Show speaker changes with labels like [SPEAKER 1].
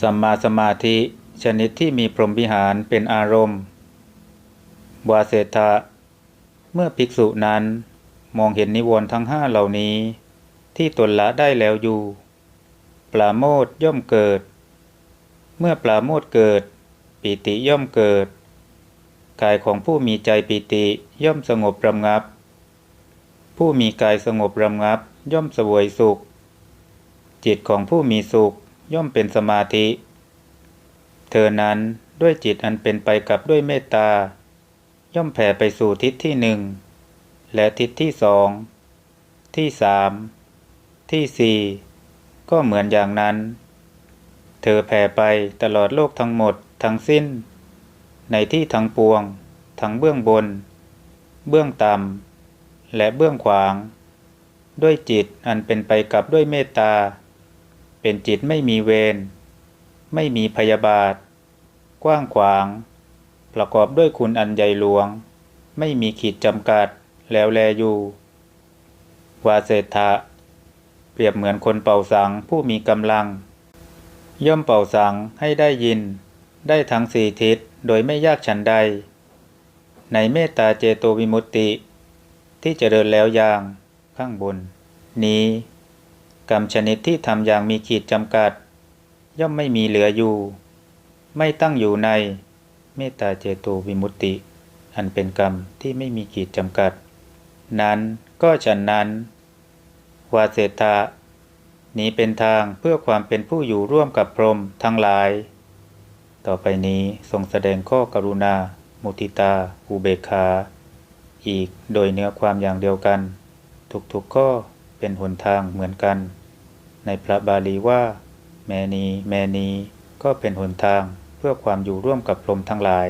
[SPEAKER 1] สัมมาสมาธิ ชนิดที่มีพรหมวิหารเป็นอารมณ์วาเสทะเมื่อภิกษุนั้นมองเห็นนิวรณ์ทั้งห้าเหล่านี้ ที่ตนละได้แล้วอยู่ ปราโมทย่อมเกิด เมื่อปราโมทเกิด ปิติย่อมเกิด กายของผู้มีใจปิติย่อมสงบระงับ ผู้มีกายสงบระงับย่อมสวยสุข จิตของผู้มีสุข ย่อมเป็นสมาธิ เธอนั้นด้วยจิตอันเป็นไปกับด้วยเมตตา ย่อมแผ่ไปสู่ทิศที่หนึ่ง และทิศที่สอง ที่สาม ที่สี่ก็เหมือนอย่างนั้น เธอแผ่ไปตลอดโลกทั้งหมดทั้งสิ้น ในที่ทั้งปวง ทั้งเบื้องบน เบื้องต่ำและเบื้องขวาง ด้วยจิตอันเป็นไปกับด้วยเมตตา เป็นจิตไม่มีเวร ไม่มีพยาบาท กว้างขวาง ประกอบด้วยคุณอันใหญ่หลวง ไม่มีขีดจำกัด แล้วแลอยู่วาเศรษฐะเปรียบเหมือนคนเป่าสังผู้มีกำลัง ย่อมเป่าสังให้ได้ยิน ได้ทั้งสี่ทิศโดยไม่ยากฉันใด ในเมตตาเจโตวิมุตติ ที่จเจริญแล้วอย่างข้างบน นี้ กรรมชนิดที่ทำอย่างมีขีดจำกัด ย่อมไม่มีเหลืออยู่ ไม่ตั้งอยู่ในเมตตาเจโตวิมุตติ อันเป็นกรรมที่ไม่มีขีดจำกัด นั้นก็ฉันนั้น วาเสตานี้เป็นทางเพื่อความเป็นผู้อยู่ร่วมกับพรหมทั้งหลาย ต่อไปนี้ทรงแสดงข้อกรุณา มุทิตา อุเบกขา อีกโดยเนื้อความอย่างเดียวกัน ทุกๆข้อ เป็นหนทางเหมือนกัน ในพระบาลีว่า แมนี แมนี ก็เป็นหนทางเพื่อความอยู่ร่วมกับพรหมทั้งหลาย